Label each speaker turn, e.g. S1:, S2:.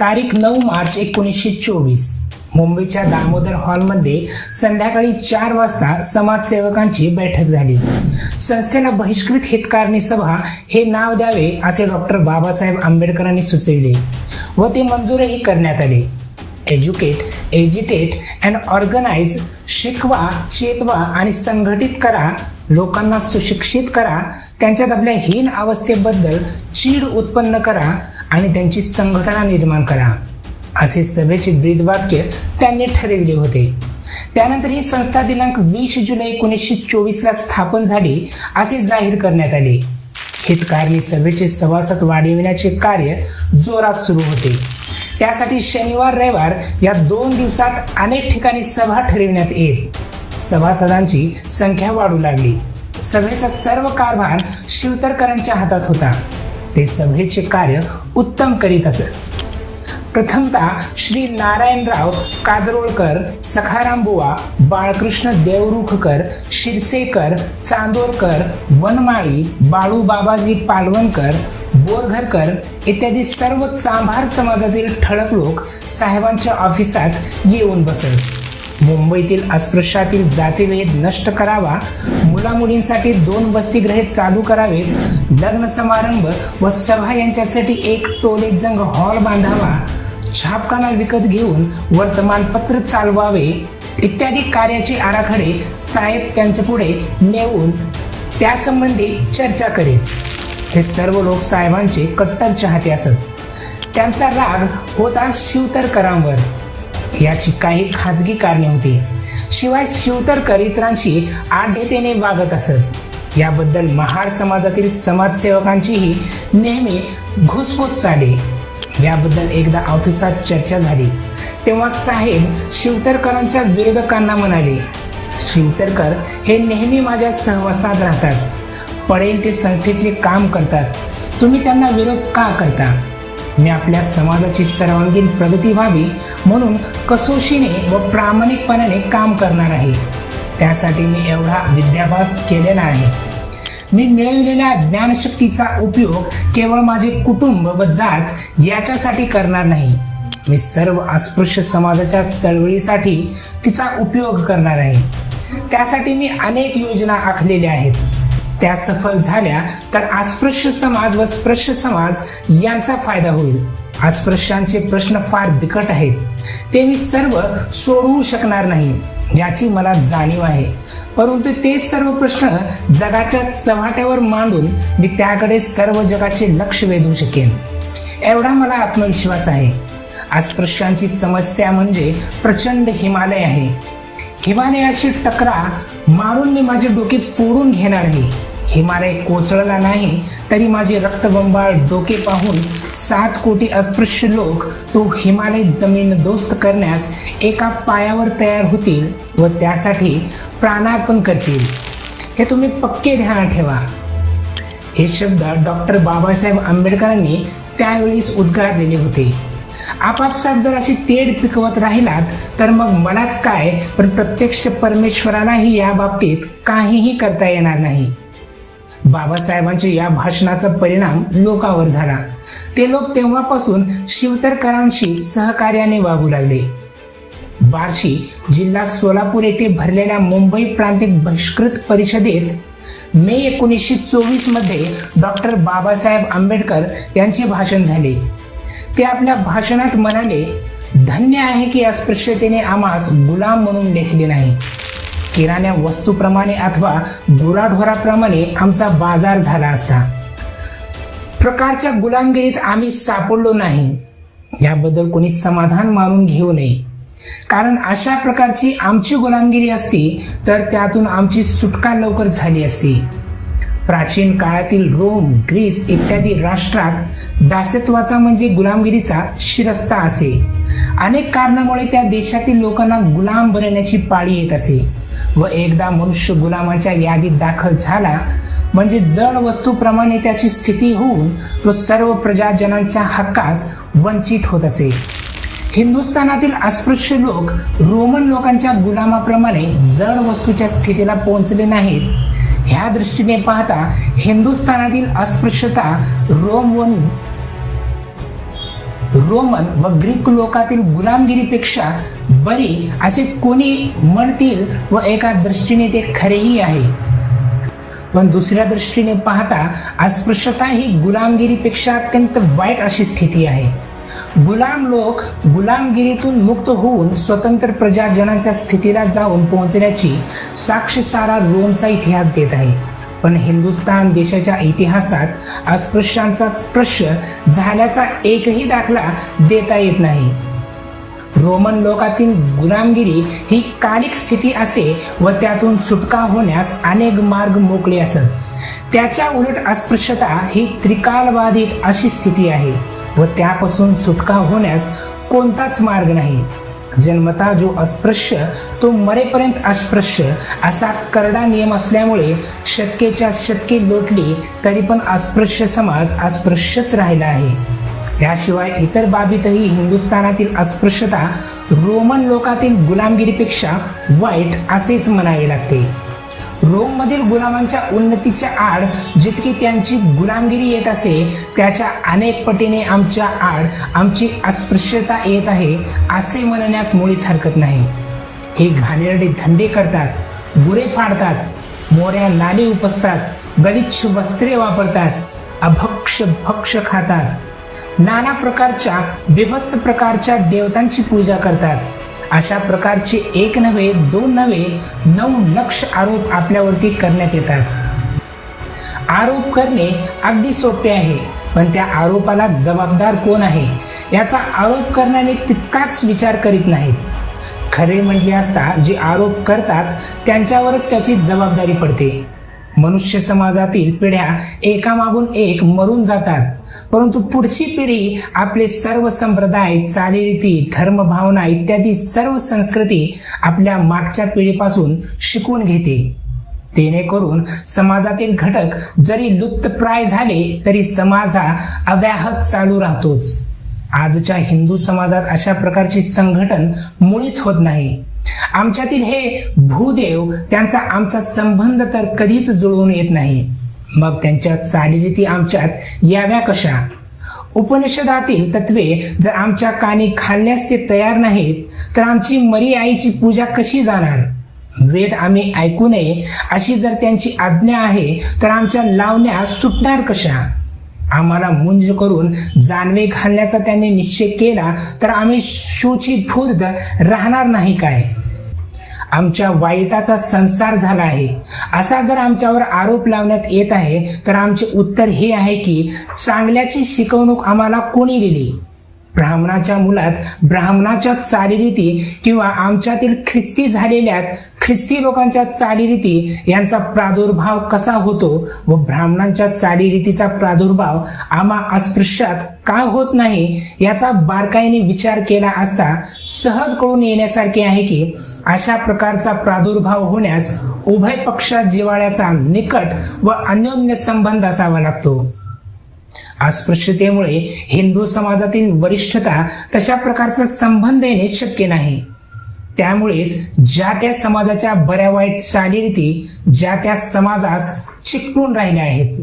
S1: तारीख नऊ मार्च एकोणीसशे चोवीस. मुंबईच्या दामोदर हॉलमध्ये संध्याकाळी चार वाजता समाजसेवकांची बैठक झाली. संस्थेला बहिष्कृत हितकारणी सभा हे नाव द्यावे असे डॉक्टर बाबासाहेब आंबेडकरांनी सुचविले व ते मंजूरही करण्यात आले. एज्युकेट एजिटेट अँड ऑर्गनाइज शिकवा चेतवा आणि संघटित करा लोकांना सुशिक्षित करा त्यांच्यात आपल्या हीन अवस्थेबद्दल चीड उत्पन्न करा आणि त्यांची संघटना निर्माण करा. असे सभेचे ब्रीदवाक्य त्यांनी ठरविले होते. त्यानंतर ही संस्था दिनांक वीस जुलै एकोणीसशे चोवीसला स्थापन झाली असे जाहीर करण्यात आले. हितकारणी सभेचे सभासद वाढविण्याचे कार्य जोरात सुरू होते. त्यासाठी शनिवार रविवार या दोन दिवसात अनेक ठिकाणी सभा ठरविण्यात येत. सभासदांची संख्या वाढू लागली. सभेचा सर्व कारभार शिवतरकरांच्या हातात होता. ते सभेचे कार्य उत्तम करीत असत. प्रथमतः श्री नारायणराव काजरोळकर सखाराम बुवा बाळकृष्ण देवरुखकर शिरसेकर चांदोरकर वनमाळी बाळू बाबाजी पालवणकर बोरघरकर इत्यादी सर्व चांभार समाजातील ठळक लोक साहेबांच्या ऑफिसात येऊन बसत. मुंबईतील अस्पृश्यातील जातीभेद नष्ट करावा मुलामुलींसाठी दोन वसतिगृहे चालू करावेत लग्न समारंभ व सभा यांच्यासाठी एक टोले जंग हॉल बांधावा छापखाना विकत घेऊन वर्तमानपत्र चालवावे इत्यादी कार्याचे आराखडे साहेब त्यांच्या पुढे नेऊन त्यासंबंधी चर्चा करीत. हे सर्व लोक साहेबांचे कट्टर चाहते असत. त्यांचा राग होता शिवतरकरांवर. याची काही खाजगी कारणे होती. शिवाय शिवतरकर इतरांशी आढ्यतेने वागत असत. याबद्दल महार समाजातील समाजसेवकांचीही नेहमी घुसफूस झाली. याबद्दल एकदा ऑफिसात चर्चा झाली. तेव्हा साहेब शिवतरकरांच्या विरोधकांना म्हणाले शिवतरकर हे नेहमी माझ्या सहवासात राहतात. पडेल ते संस्थेचे काम करतात. तुम्ही त्यांना विरोध का करता? मी आपल्या समाजाची सर्वांगीण प्रगती व्हावी म्हणून कसोशीने व प्रामाणिकपणाने काम करणार आहे. त्यासाठी मी एवढा विद्याभ्यास केलेला आहे. मी मिळविलेल्या ज्ञानशक्तीचा उपयोग केवळ माझे कुटुंब व जात याच्यासाठी करणार नाही. मी सर्व अस्पृश्य समाजाच्या चळवळीसाठी तिचा उपयोग करणार आहे. त्यासाठी मी अनेक योजना आखलेल्या आहेत. त्या सफल झाल्या तर अस्पृश्य समाज व स्पृश्य समाज यांचा फायदा होईल. अस्पृश्यांचे प्रश्न फार बिकट आहेत. ते मी सर्व सोडवू शकणार नाही याची मला जाणीव आहे. परंतु ते सर्व प्रश्न जगाच्या चव्हाट्यावर मांडून मी त्याकडे सर्व जगाचे लक्ष वेधू शकेन. एवढा मला आत्मविश्वास आहे. अस्पृश्यांची समस्या म्हणजे प्रचंड हिमालय आहे. हिमालयाची टकरा मारून मी माझे डोके फोडून घेणार आहे. हिमालय कोसळला नाही तरी माझे रक्तबंबाळ डोके पाहून सात कोटी अस्पृश्य लोक तो हिमालय जमीन दोस्त करण्यास एका पायावर तयार होतील व त्यासाठी प्राणार्पण करतील. हे तुम्ही पक्के ध्यानात ठेवा. हे शब्द डॉक्टर बाबासाहेब आंबेडकरांनी त्यावेळीच उद्गारलेले होते. आपापसात जर अशी तेढ पिकवत राहिलात तर मग मलाच काय? पण प्रत्यक्ष परमेश्वरालाही या बाबतीत काहीही करता येणार नाही. बाबासाहेबांच्या या भाषणाचा परिणाम लोकावर झाला. ते लोक तेव्हापासून शिवतरकरांशी सहकार्याने वागू लागले. बार्शी जिल्हा सोलापूर येथे भरलेल्या मुंबई प्रांतिक बहिष्कृत परिषदेत मे एकोणीसशे चोवीसमध्ये डॉक्टर बाबासाहेब आंबेडकर यांचे भाषण झाले. ते आपल्या भाषणात म्हणाले धन्य आहे की अस्पृश्यतेने आम्हास गुलाम म्हणून लेखले नाही. किराण्या वस्तूप्रमाणे अथवा गुराढोराप्रमाणे आमचा बाजार झाला असता. प्रकारच्या गुलामगिरीत आम्ही सापडलो नाही. याबद्दल कोणी समाधान मानून घेऊ नये. कारण अशा प्रकारची आमची गुलामगिरी असती तर त्यातून आमची सुटका लवकर झाली असती. प्राचीन काळातील रोम ग्रीस इत्यादी राष्ट्रात दासत्वाचा म्हणजे गुलामगिरीचा शिरस्ता असे. अनेक कारणामुळे त्या देशातील लोकांना गुलाम बनण्याची पाळी येत असे व एकदा मनुष्य गुलामाच्या यादीत दाखल झाला म्हणजे जड वस्तूप्रमाणे त्याची स्थिती होऊन तो सर्व प्रजाजनांच्या हक्कास वंचित होत असे. हिंदुस्थानातील अस्पृश्य लोक रोमन लोकांच्या गुलामाप्रमाणे जड वस्तूच्या स्थितीला पोहोचले नाहीत. ह्या दृष्टीने पाहता हिंदुस्थानातील अस्पृश्यता रोम वन रोमन व ग्रीक लोकातील गुलामगिरीपेक्षा बरी असे कोणी म्हणतील व एका दृष्टीने ते खरेही आहे. पण दुसऱ्या दृष्टीने पाहता अस्पृश्यता ही गुलामगिरीपेक्षा अत्यंत वाईट अशी स्थिती आहे. गुलाम लोक गुलामगिरीतून मुक्त होऊन स्वतंत्र प्रजाजनांच्या स्थितीला जाऊन पोहोचण्याची साक्ष सारा रोमचा इतिहास देत आहे. पण हिंदुस्थान देशाच्या इतिहासात अस्पृश्यांचा स्पृश्य झाल्याचा एकही दाखला देता येत नाही. रोमन लोकातील गुलामगिरी ही कालिक स्थिती असे व त्यातून सुटका होण्यास अनेक मार्ग मोकळे असत. त्याच्या उलट अस्पृश्यता ही त्रिकालबाधित अशी स्थिती आहे. व त्यापासून सुटका होण्यास कोणताच मार्ग नाही. जन्मता जो अस्पृश्य तो मरेपर्यंत अस्पृश्य असा करडा नियम असल्यामुळे शतकेच्या शतके लोटली तरी पण अस्पृश्य समाज अस्पृश्यच राहिला आहे. याशिवाय इतर बाबीतही हिंदुस्थानातील अस्पृश्यता रोमन लोकातील गुलामगिरीपेक्षा वाईट असेच म्हणावे लागते. रोममधील गुलामांच्या उन्नतीच्या आड जितकी त्यांची गुलामगिरी येत असे त्याच्या अनेक पटीने आमच्या आड आमची अस्पृश्यता येत आहे असे म्हणण्यास मुळीच हरकत नाही. हे घाणेरडे धंदे करतात गुरे फाडतात मोऱ्या नाली उपसतात गलिच्छ वस्त्रे वापरतात अभक्ष भक्ष खातात. नाना प्रकारच्या बिभत्स प्रकारच्या देवतांची पूजा करतात. अशा प्रकारचे एक नव्हे दोन नव्हे नऊ लक्ष आरोप आपल्यावरती करण्यात येतात. आरोप करणे अगदी सोपे आहे पण त्या आरोपाला जबाबदार कोण आहे? याचा आरोप करण्याने तितकाच विचार करीत नाहीत. खरे म्हटले असता जे आरोप करतात त्यांच्यावरच त्याची जबाबदारी पडते. मनुष्य समाजातील पिढ्या एकामागून एक मरून जातात. परंतु पुढची पिढी आपले सर्व संप्रदाय चालीरीती धर्मभावना इत्यादी सर्व संस्कृती आपल्या मागच्या पिढीपासून शिकून घेते. जेणेकरून समाजातील घटक जरी लुप्तप्राय झाले तरी समाज हा अव्याहत चालू राहतोच. आजच्या हिंदू समाजात अशा प्रकारची संघटन मुळीच होत नाही. आमच्यातील हे भूदेव त्यांचा आमचा संबंध तर कधीच जुळवून येत नाही. मग त्यांच्या चालीरीती आमच्यात याव्या कशा? उपनिषदातील तत्वे जर आमच्या कानी खाल्ल्यास ते तयार नाहीत तर आमची मरी आईची पूजा कशी जाणार? वेद आम्ही ऐकू नये अशी जर त्यांची आज्ञा आहे तर आमच्या लावण्या सुटणार कशा? आम्हाला मुंज करून जानवे घालण्याचा त्यांनी निश्चय केला तर आम्ही शोची फुर्द राहणार नाही काय? आमच्या वाईटाचा संसार झाला आहे. असा जर आमच्यावर आरोप लावण्यात येत आहे तर आमचे उत्तर हे आहे की चांगल्याची शिकवणूक आम्हाला कोणी दिली? ब्राह्मणाच्या मुलात ब्राह्मणाच्या चालीरीती किंवा आमच्यातील ख्रिस्ती झालेल्यात ख्रिस्ती लोकांच्या चालीरीती यांचा प्रादुर्भाव कसा होतो व ब्राह्मणांच्या चालीरीतीचा प्रादुर्भाव आम्हा अस्पृश्यात का होत नाही याचा बारकाईने विचार केला असता सहज कळून येण्यासारखे आहे की अशा प्रकारचा प्रादुर्भाव होण्यास उभय पक्षात जिवाळ्याचा निकट व अन्योन्य संबंध असावा लागतो. अस्पृश्यतेमुळे हिंदू समाजातील वरिष्ठता तशा प्रकारचा संबंध येणे शक्य नाही. त्यामुळेच ज्या त्या समाजाच्या बऱ्या वाईट चालीरीती ज्या त्या समाजास चिकटून राहिल्या आहेत.